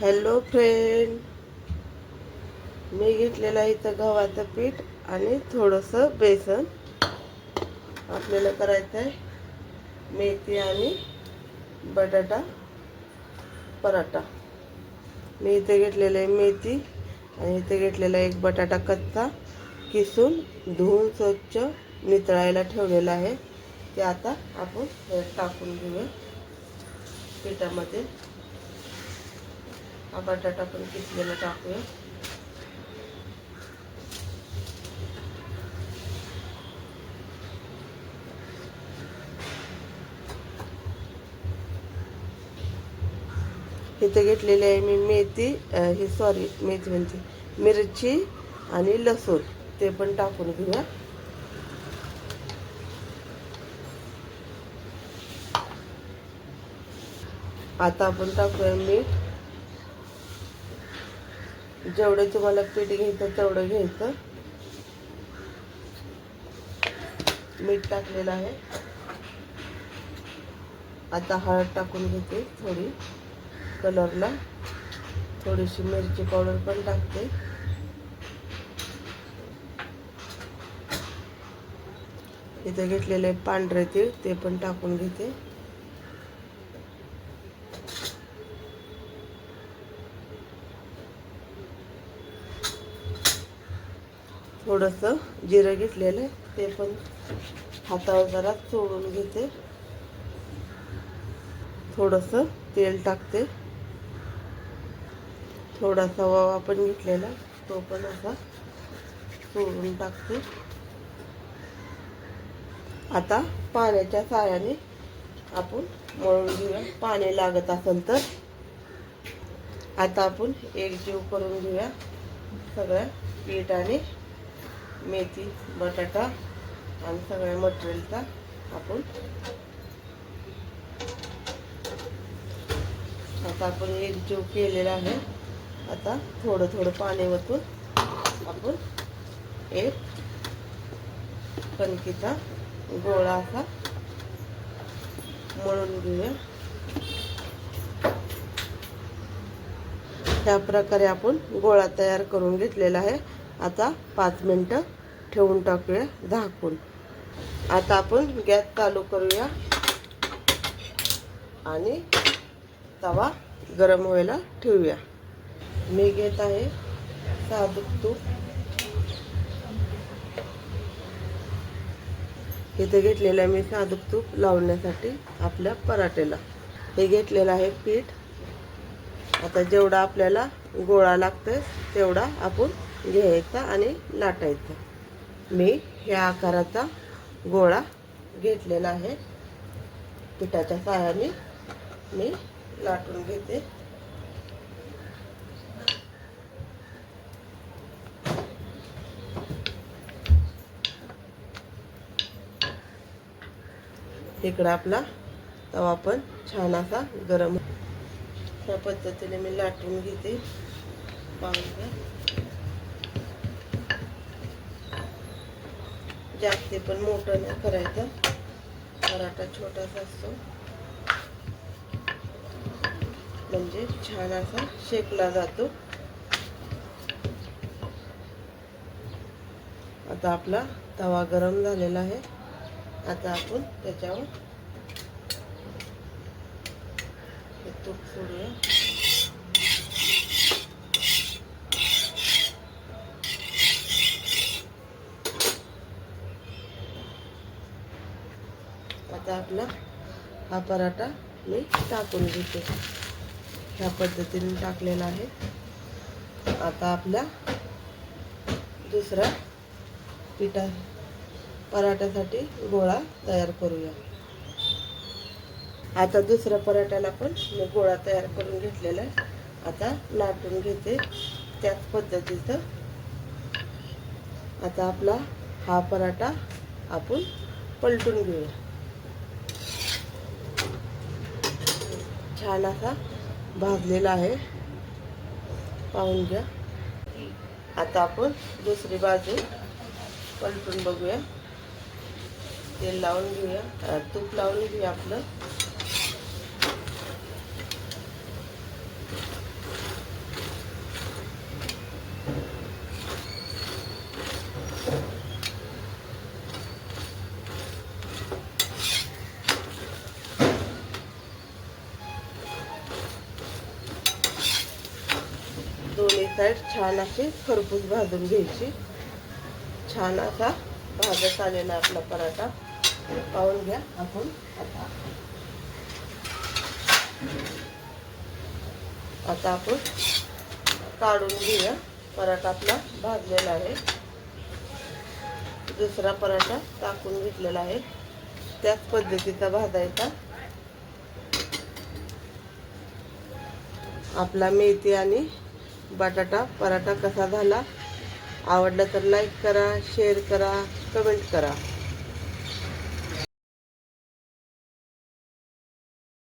Hello friend मी घेतलेलं इथं गव्हाचं पीठ आणि थोडंसं बेसन. आपल्याला करायचं आहे मेथी आणि बटाटा पराठा. मी इथे घेतलेलं आहे मेथी आणि इथे घेतलेला एक बटाटा कच्चा किसून धुवून स्वच्छ नितळायला ठेवलेला आहे. ते आता आपण टाकून घेऊया. पिठामध्ये हा बटाटा पण किसलेला टाकूया. इथे घेतलेली आहे मी मेथी हे ही सॉरी मेथी म्हणते. मिरची आणि लसूण ते पण टाकून घेऊया. आता आपण टाकूया मीठ. जेवढं तुम्हाला पीठ घ्यायचं तेवढं घ्यायचं. मीठ टाकलेलं आहे. आता हळद टाकून घेते थोडी कलरला. थोडीशी मिरची पावडर पण टाकते. इथे घेतलेले पांढरे तीळ ते पण टाकून घेते. थोडंसं जिरं घेतलेलं आहे ते पण हातावर जरा चोळून घेते. थोडंसं तेल टाकते. थोडासा वावा पण घेतलेला तो पण असा चोळून टाकते. आता पाण्याच्या साह्याने आपण मळून घेऊया. पाणी लागत असेल तर. आता आपण एक जीव करून घेऊया सगळ्या पीठ आणि मेथी बटाटा आणि सगळ्या मटेरियलचा आपण आता आपण एक जीव केलेला आहे. आता थोडं थोडं पाणी वतून आपण एक कणकीचा गोळा असा मळून घेऊया. त्या प्रकारे आपण गोळा तयार करून घेतलेला आहे. आता पाच मिनटं ठेवून टाकूया झाकून. आता आपण गॅस चालू करूया. आणि तवा गरम व्हायला ठेवूया. मी घेत आहे साधूक तूप. इथे घेतलेलं आहे मी साधूक तूप लावण्यासाठी आपल्या पराठेला. हे घेतलेलं आहे पीठ. आता जेवढा आपल्याला गोळा लागतं तेवढा आपण घ्यायचा आणि लाटायचा. मी ह्या आकाराचा गोळा घेतलेला आहे. पिठाच्या साहाय्याने मी लाटून घेते. इकडं आपला तवा पण छान असा गरम. त्या पद्धतीने मी लाटून घेते. पाहून जास्ती पण मोठं नाही करायचं पराठा छोटासा असतो. म्हणजे छान असा शेकला जातो. आता आपला तवा गरम झालेला आहे. आता आपण त्याच्यावर तूप सोडूया. आता आपला हा पराठा मी टाकून घेते. ह्या पद्धतीने टाकलेला आहे. आता आपल्या दुसरा पिठा पराठ्यासाठी गोळा तयार करूया. आता दुसऱ्या पराठ्याला पण मी गोळा तयार करून घेतलेला आहे. आता लाटून घेते त्याच पद्धतीचं. आता आपला हा पराठा आपण पलटून घेऊया. छान असा भाजलेला आहे. पाहून घ्या. आता आपण दुसरी बाजू पलटून बघूया. तेल लावून घेऊया. तूप लावून घेऊया आपलं. दोन्ही साईड छान अशी खरपूस भाजून घ्यायची. छान असा भाजत आलेला आपला पराठा. पाहून घ्या आपण आता. आता आपण काढून घेऊया. पराठा आपला भाजलेला आहे. दुसरा पराठा टाकून घेतलेला आहे. त्याच पद्धतीचा भाजायचा. आपला मेथी आणि बटाटा पराठा कसा झाला? आवडला तर लाईक करा शेअर करा कमेंट करा.